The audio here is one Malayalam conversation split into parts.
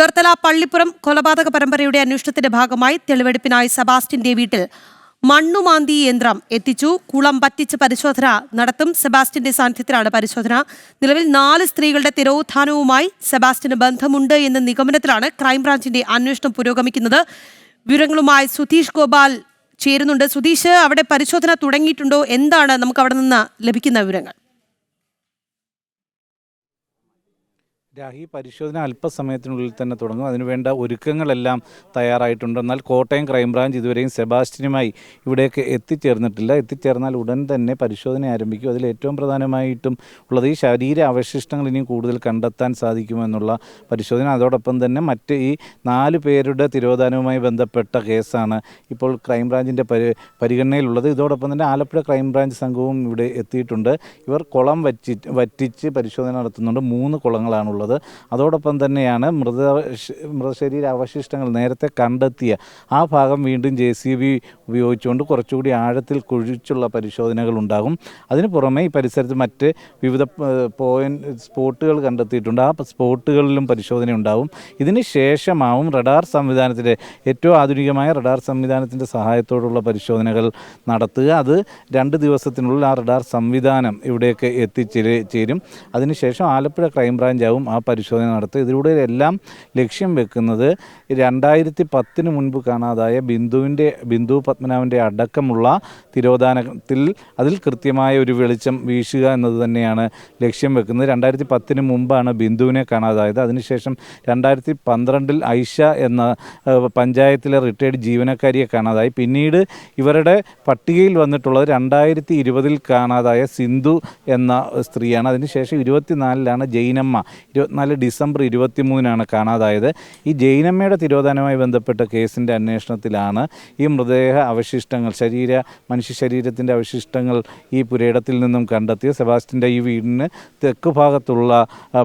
ചേർത്തല പള്ളിപ്പുറം കൊലപാതക പരമ്പരയുടെ അന്വേഷണത്തിന്റെ ഭാഗമായി തെളിവെടുപ്പിനായി സെബാസ്റ്റ്യന്റെ വീട്ടിൽ മണ്ണുമാന്തി യന്ത്രം എത്തിച്ചു. കുളം പറ്റിച്ച് പരിശോധന നടത്തും. സെബാസ്റ്റ്യന്റെ സാന്നിധ്യത്തിലാണ് പരിശോധന. നിലവിൽ നാല് സ്ത്രീകളുടെ തിരോധാനവുമായി സെബാസ്റ്റ്യന് ബന്ധമുണ്ട് എന്ന നിഗമനത്തിലാണ് ക്രൈംബ്രാഞ്ചിന്റെ അന്വേഷണം പുരോഗമിക്കുന്നത്. വിവരങ്ങളുമായി സുധീഷ് ഗോപാൽ ചേരുന്നുണ്ട്. സുധീഷ് അവിടെ പരിശോധന തുടങ്ങിയിട്ടുണ്ടോ? എന്താണ് നമുക്ക് അവിടെ നിന്ന് ലഭിക്കുന്ന വിവരങ്ങൾ? രാഹി പരിശോധന അല്പസമയത്തിനുള്ളിൽ തന്നെ തുടങ്ങും. അതിനുവേണ്ട ഒരുക്കങ്ങളെല്ലാം തയ്യാറായിട്ടുണ്ട്. എന്നാൽ കോട്ടയം ക്രൈംബ്രാഞ്ച് ഇതുവരെയും സെബാസ്റ്റ്യനുമായി ഇവിടേക്ക് എത്തിച്ചേർന്നിട്ടില്ല. എത്തിച്ചേർന്നാൽ ഉടൻ തന്നെ പരിശോധന ആരംഭിക്കും. അതിൽ ഏറ്റവും പ്രധാനമായിട്ടും ഉള്ളത് ഈ ശരീര അവശിഷ്ടങ്ങൾ ഇനിയും കൂടുതൽ കണ്ടെത്താൻ സാധിക്കുമെന്നുള്ള പരിശോധന. അതോടൊപ്പം തന്നെ മറ്റ് ഈ നാല് പേരുടെ തിരോധാനവുമായി ബന്ധപ്പെട്ട കേസാണ് ഇപ്പോൾ ക്രൈംബ്രാഞ്ചിന്റെ പരി പരിഗണനയിലുള്ളത്. ഇതോടൊപ്പം തന്നെ ആലപ്പുഴ ക്രൈംബ്രാഞ്ച് സംഘവും ഇവിടെ എത്തിയിട്ടുണ്ട്. ഇവർ കുളം വറ്റി വറ്റിച്ച് പരിശോധന നടത്തുന്നുണ്ട്. മൂന്ന് കുളങ്ങളാണുള്ളത്. അതോടൊപ്പം തന്നെയാണ് മൃത മൃതശരീര അവശിഷ്ടങ്ങൾ നേരത്തെ കണ്ടെത്തിയ ആ ഭാഗം വീണ്ടും ജെ സി ബി ഉപയോഗിച്ചുകൊണ്ട് കുറച്ചുകൂടി ആഴത്തിൽ കുഴിച്ചുള്ള പരിശോധനകൾ ഉണ്ടാകും. അതിന് പുറമെ ഈ പരിസരത്ത് മറ്റ് വിവിധ പോയിന്റ് സ്പോട്ടുകൾ കണ്ടെത്തിയിട്ടുണ്ട്. ആ സ്പോട്ടുകളിലും പരിശോധന ഉണ്ടാകും. ഇതിന് ശേഷമാവും റഡാർ സംവിധാനത്തിന്റെ ഏറ്റവും ആധുനികമായ റഡാർ സംവിധാനത്തിന്റെ സഹായത്തോടുള്ള പരിശോധനകൾ നടത്തുക. അത് രണ്ട് ദിവസത്തിനുള്ളിൽ ആ റഡാർ സംവിധാനം ഇവിടെയൊക്കെ എത്തിച്ചേരും അതിനുശേഷം ആലപ്പുഴ ക്രൈംബ്രാഞ്ചാവും ആ പരിശോധന നടത്തുക ഇതിലൂടെ എല്ലാം ലക്ഷ്യം വെക്കുന്നത് രണ്ടായിരത്തി പത്തിന് മുൻപ് കാണാതായ ബിന്ദുവിന്റെ ബിന്ദു പത്മനാഭന്റെ അടക്കമുള്ള തിരോധാനത്തിൽ അതിൽ കൃത്യമായ ഒരു വെളിച്ചം വീശുക എന്നത് തന്നെയാണ് ലക്ഷ്യം വെക്കുന്നത്. രണ്ടായിരത്തി പത്തിന് മുമ്പാണ് ബിന്ദുവിനെ കാണാതായത്. അതിനുശേഷം രണ്ടായിരത്തി പന്ത്രണ്ടിൽ ഐഷ എന്ന പഞ്ചായത്തിലെ റിട്ടയർഡ് ജീവനക്കാരിയെ കാണാതായി. പിന്നീട് ഇവരുടെ പട്ടികയിൽ വന്നിട്ടുള്ളത് രണ്ടായിരത്തി ഇരുപതിൽ കാണാതായ സിന്ധു എന്ന സ്ത്രീയാണ്. അതിനുശേഷം ഇരുപത്തിനാലിലാണ് ജൈനമ്മ. ഇരുപത്തിനാല് ഡിസംബർ ഇരുപത്തി മൂന്നിനാണ് കാണാതായത്. ഈ ജൈനമ്മയുടെ തിരോധാനവുമായി ബന്ധപ്പെട്ട കേസിന്റെ അന്വേഷണത്തിലാണ് ഈ മൃതദേഹ അവശിഷ്ടങ്ങൾ ശരീര മനുഷ്യ ശരീരത്തിന്റെ അവശിഷ്ടങ്ങൾ ഈ പുരയിടത്തിൽ നിന്നും കണ്ടെത്തിയ സെബാസ്റ്റിന്റെ ഈ വീടിന് തെക്ക് ഭാഗത്തുള്ള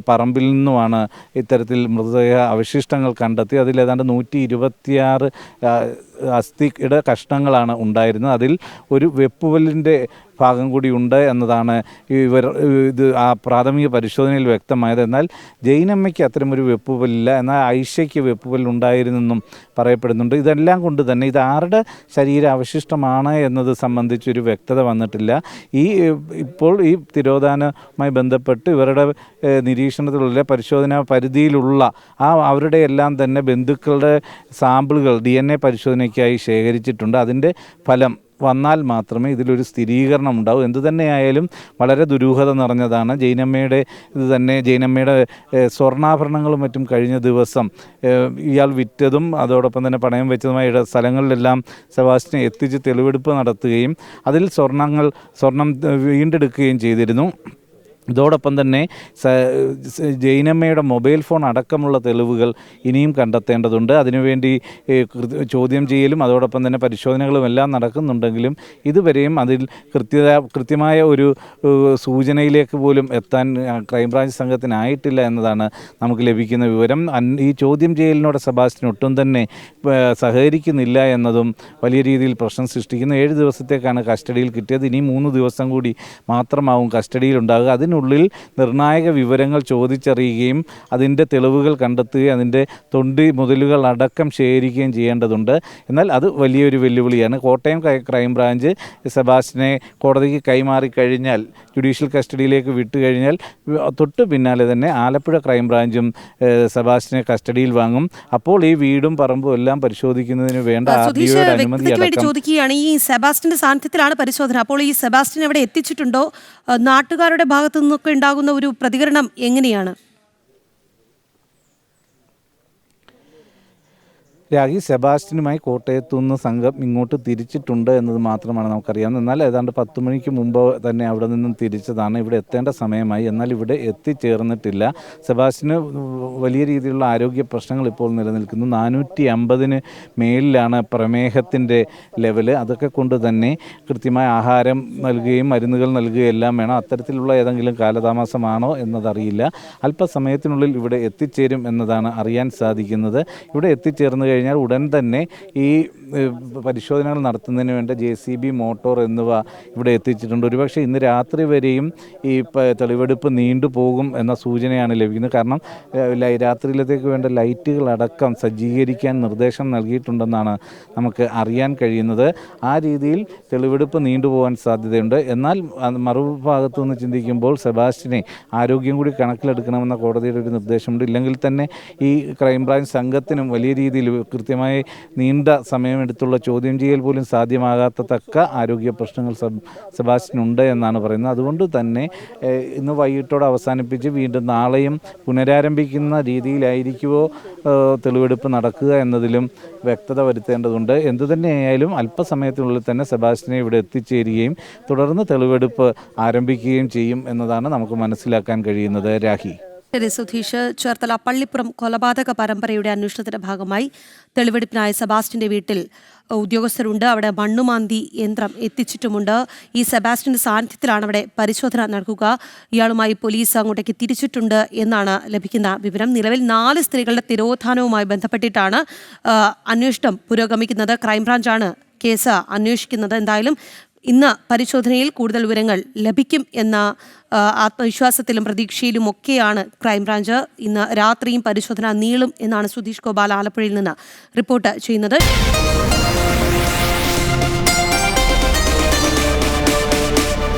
പറമ്പിൽ നിന്നുമാണ് ഇത്തരത്തിൽ മൃതദേഹ അവശിഷ്ടങ്ങൾ കണ്ടെത്തി അതിൽ ഏതാണ്ട് നൂറ്റി ഇരുപത്തിയാറ് അസ്ഥിയുടെ കഷ്ണങ്ങളാണ് ഉണ്ടായിരുന്നത്. അതിൽ ഒരു വെപ്പുവലിന്റെ ഭാഗം കൂടി ഉണ്ട് എന്നതാണ് ഇവർ ഇത് ആ പ്രാഥമിക പരിശോധനയിൽ വ്യക്തമായത്. എന്നാൽ ജൈനമ്മയ്ക്ക് അത്തരമൊരു വെപ്പുപല്ലില്ല. എന്നാൽ ഐഷയ്ക്ക് വെപ്പുപല്ലുണ്ടായിരുന്നെന്നും പറയപ്പെടുന്നുണ്ട്. ഇതെല്ലാം കൊണ്ട് തന്നെ ഇത് ആരുടെ ശരീര അവശിഷ്ടമാണ് എന്നത് സംബന്ധിച്ചൊരു വ്യക്തത വന്നിട്ടില്ല. ഈ ഇപ്പോൾ ഈ തിരോധാനവുമായി ബന്ധപ്പെട്ട് ഇവരുടെ നിരീക്ഷണത്തിലുള്ള പരിശോധനാ പരിധിയിലുള്ള ആ അവരുടെ എല്ലാം തന്നെ ബന്ധുക്കളുടെ സാമ്പിളുകൾ ഡി എൻ എ പരിശോധനയ്ക്കായി ശേഖരിച്ചിട്ടുണ്ട്. അതിന്റെ ഫലം വന്നാൽ മാത്രമേ ഇതിലൊരു സ്ഥിരീകരണം ഉണ്ടാവൂ എന്തു തന്നെയായാലും വളരെ ദുരൂഹത നിറഞ്ഞതാണ്. ജൈനമ്മയുടെ ഇത് തന്നെ ജൈനമ്മയുടെ സ്വർണാഭരണങ്ങളും മറ്റും കഴിഞ്ഞ ദിവസം ഇയാൾ വിറ്റതും അതോടൊപ്പം തന്നെ പണയം വെച്ചതുമായ സ്ഥലങ്ങളിലെല്ലാം സെബാസ്റ്റിനെ എത്തിച്ച് തെളിവെടുപ്പ് നടത്തുകയും അതിൽ സ്വർണങ്ങൾ സ്വർണം വീണ്ടെടുക്കുകയും ചെയ്തിരുന്നു. ഇതോടൊപ്പം തന്നെ ജൈനമ്മയുടെ മൊബൈൽ ഫോൺ അടക്കമുള്ള തെളിവുകൾ ഇനിയും കണ്ടെത്തേണ്ടതുണ്ട്. അതിനുവേണ്ടി ചോദ്യം ചെയ്യലും അതോടൊപ്പം തന്നെ പരിശോധനകളും എല്ലാം നടക്കുന്നുണ്ടെങ്കിലും ഇതുവരെയും അതിൽ കൃത്യത കൃത്യമായ ഒരു സൂചനയിലേക്ക് പോലും എത്താൻ ക്രൈംബ്രാഞ്ച് സംഘത്തിനായിട്ടില്ല എന്നതാണ് നമുക്ക് ലഭിക്കുന്ന വിവരം. ഈ ചോദ്യം ചെയ്യലിനോട് സെബാസ്റ്റ്യൻ ഒട്ടും തന്നെ സഹകരിക്കുന്നില്ല എന്നതും വലിയ രീതിയിൽ പ്രശ്നം സൃഷ്ടിക്കുന്നു ഏഴ് ദിവസത്തേക്കാണ് കസ്റ്റഡിയിൽ കിട്ടിയത്. ഇനി മൂന്ന് ദിവസം കൂടി മാത്രമാവും കസ്റ്റഡിയിൽ ഉണ്ടാകുക അതിനുള്ളിൽ നിർണായക വിവരങ്ങൾ ചോദിച്ചറിയുകയും അതിന്റെ തെളിവുകൾ കണ്ടെത്തുകയും അതിന്റെ തൊണ്ടി മുതലുകൾ അടക്കം ശേഖരിക്കുകയും ചെയ്യേണ്ടതുണ്ട്. എന്നാൽ അത് വലിയൊരു വെല്ലുവിളിയാണ്. കോട്ടയം ക്രൈ- ക്രൈംബ്രാഞ്ച് സെബാസ്റ്റിനെ കോടതിക്ക് കൈമാറി കഴിഞ്ഞാൽ ജുഡീഷ്യൽ കസ്റ്റഡിയിലേക്ക് വിട്ടു കഴിഞ്ഞാൽ തൊട്ട് പിന്നാലെ തന്നെ ആലപ്പുഴ ക്രൈംബ്രാഞ്ചും സെബാസ്റ്റിനെ കസ്റ്റഡിയിൽ വാങ്ങും. അപ്പോൾ ഈ വീടും പറമ്പും എല്ലാം പരിശോധിക്കുന്നതിന് വേണ്ട അനുമതി ചോദിക്കുകയാണ് ഈ സെബാസ്റ്റിന്റെ സാന്നിധ്യത്തിലാണ് പരിശോധന. അപ്പോൾ ഈ സെബാസ്റ്റിൻ എവിടെ എത്തിച്ചിട്ടുണ്ടോ? നാട്ടുകാരുടെ ഭാഗത്തു നിന്നൊക്കെ ഉണ്ടാകുന്ന ഒരു പ്രതികരണം എങ്ങനെയാണ്? രാഗി സെബാസ്റ്റിനുമായി കോട്ടയത്തു നിന്ന് സംഘം ഇങ്ങോട്ട് തിരിച്ചിട്ടുണ്ട് എന്നത് മാത്രമാണ് നമുക്കറിയാവുന്നത്. എന്നാൽ ഏതാണ്ട് പത്ത് മണിക്ക് മുമ്പ് തന്നെ അവിടെ നിന്നും തിരിച്ചതാണ് ഇവിടെ എത്തേണ്ട സമയമായി. എന്നാൽ ഇവിടെ എത്തിച്ചേർന്നിട്ടില്ല. സെബാസ്റ്റിന് വലിയ രീതിയിലുള്ള ആരോഗ്യ പ്രശ്നങ്ങൾ ഇപ്പോൾ നിലനിൽക്കുന്നു. നാനൂറ്റി അമ്പതിന് മേലിലാണ് പ്രമേഹത്തിന്റെ ലെവൽ അതൊക്കെ കൊണ്ട് തന്നെ കൃത്യമായ ആഹാരം നൽകുകയും മരുന്നുകൾ നൽകുകയും എല്ലാം വേണം. അത്തരത്തിലുള്ള ഏതെങ്കിലും കാലതാമസമാണോ എന്നതറിയില്ല. അല്പസമയത്തിനുള്ളിൽ ഇവിടെ എത്തിച്ചേരും എന്നതാണ് അറിയാൻ സാധിക്കുന്നത്. ഇവിടെ എത്തിച്ചേർന്ന് കഴിഞ്ഞാൽ ഉടൻ തന്നെ ഈ പരിശോധനകൾ നടത്തുന്നതിന് വേണ്ട ജെ സി ബി മോട്ടോർ എന്നിവ ഇവിടെ എത്തിച്ചിട്ടുണ്ട്. ഒരുപക്ഷെ ഇന്ന് രാത്രി വരെയും ഈ തെളിവെടുപ്പ് നീണ്ടുപോകും എന്ന സൂചനയാണ് ലഭിക്കുന്നത്. കാരണം രാത്രിയിലത്തേക്ക് വേണ്ട ലൈറ്റുകളടക്കം സജ്ജീകരിക്കാൻ നിർദ്ദേശം നൽകിയിട്ടുണ്ടെന്നാണ് നമുക്ക് അറിയാൻ കഴിയുന്നത്. ആ രീതിയിൽ തെളിവെടുപ്പ് നീണ്ടുപോകാൻ സാധ്യതയുണ്ട്. എന്നാൽ മറുഭാഗത്തു നിന്ന് ചിന്തിക്കുമ്പോൾ സെബാസ്റ്റിനെ ആരോഗ്യം കൂടി കണക്കിലെടുക്കണമെന്ന കോടതിയുടെ ഒരു നിർദ്ദേശമുണ്ട്. ഇല്ലെങ്കിൽ തന്നെ ഈ ക്രൈംബ്രാഞ്ച് സംഘത്തിനും വലിയ രീതിയിൽ കൃത്യമായി നീണ്ട സമയമെടുത്തുള്ള ചോദ്യം ചെയ്യൽ പോലും സാധ്യമാകാത്ത തക്ക ആരോഗ്യ പ്രശ്നങ്ങൾ സബ് സെബാസ്റ്റിനുണ്ട് എന്നാണ് പറയുന്നത്. അതുകൊണ്ട് തന്നെ ഇന്ന് വൈകിട്ടോടെ അവസാനിപ്പിച്ച് വീണ്ടും നാളെയും പുനരാരംഭിക്കുന്ന രീതിയിലായിരിക്കുമോ തെളിവെടുപ്പ് നടക്കുക എന്നതിലും വ്യക്തത വരുത്തേണ്ടതുണ്ട്. എന്തു തന്നെയായാലും അല്പസമയത്തിനുള്ളിൽ തന്നെ സെബാസ്റ്റിനെ ഇവിടെ എത്തിച്ചേരുകയും തുടർന്ന് തെളിവെടുപ്പ് ആരംഭിക്കുകയും ചെയ്യും എന്നതാണ് നമുക്ക് മനസ്സിലാക്കാൻ കഴിയുന്നത്. രാഹി. ശരി സുധീഷ് ചേർത്തല പള്ളിപ്പുറം കൊലപാതക പരമ്പരയുടെ അന്വേഷണത്തിന്റെ ഭാഗമായി തെളിവെടുപ്പിനായ സെബാസ്റ്റിന്റെ വീട്ടിൽ ഉദ്യോഗസ്ഥരുണ്ട്. അവിടെ മണ്ണുമാന്തി യന്ത്രം എത്തിച്ചിട്ടുമുണ്ട്. ഈ സെബാസ്റ്റിന്റെ സാന്നിധ്യത്തിലാണ് അവിടെ പരിശോധന നടക്കുക. ഇയാളുമായി പോലീസ് അങ്ങോട്ടേക്ക് തിരിച്ചിട്ടുണ്ട് എന്നാണ് ലഭിക്കുന്ന വിവരം. നിലവിൽ നാല് സ്ത്രീകളുടെ തിരോധാനവുമായി ബന്ധപ്പെട്ടിട്ടാണ് അന്വേഷണം പുരോഗമിക്കുന്നത്. ക്രൈംബ്രാഞ്ചാണ് കേസ് അന്വേഷിക്കുന്നത്. എന്തായാലും ഇന്ന് പരിശോധനയിൽ കൂടുതൽ വിവരങ്ങൾ ലഭിക്കും എന്ന ആത്മവിശ്വാസത്തിലും പ്രതീക്ഷയിലും ഒക്കെയാണ് ക്രൈംബ്രാഞ്ച് ഇന്ന് രാത്രിയും പരിശോധന നീളും എന്നാണ് സുധീഷ് ഗോപാൽ ആലപ്പുഴയിൽ നിന്ന് റിപ്പോർട്ട് ചെയ്യുന്നത്.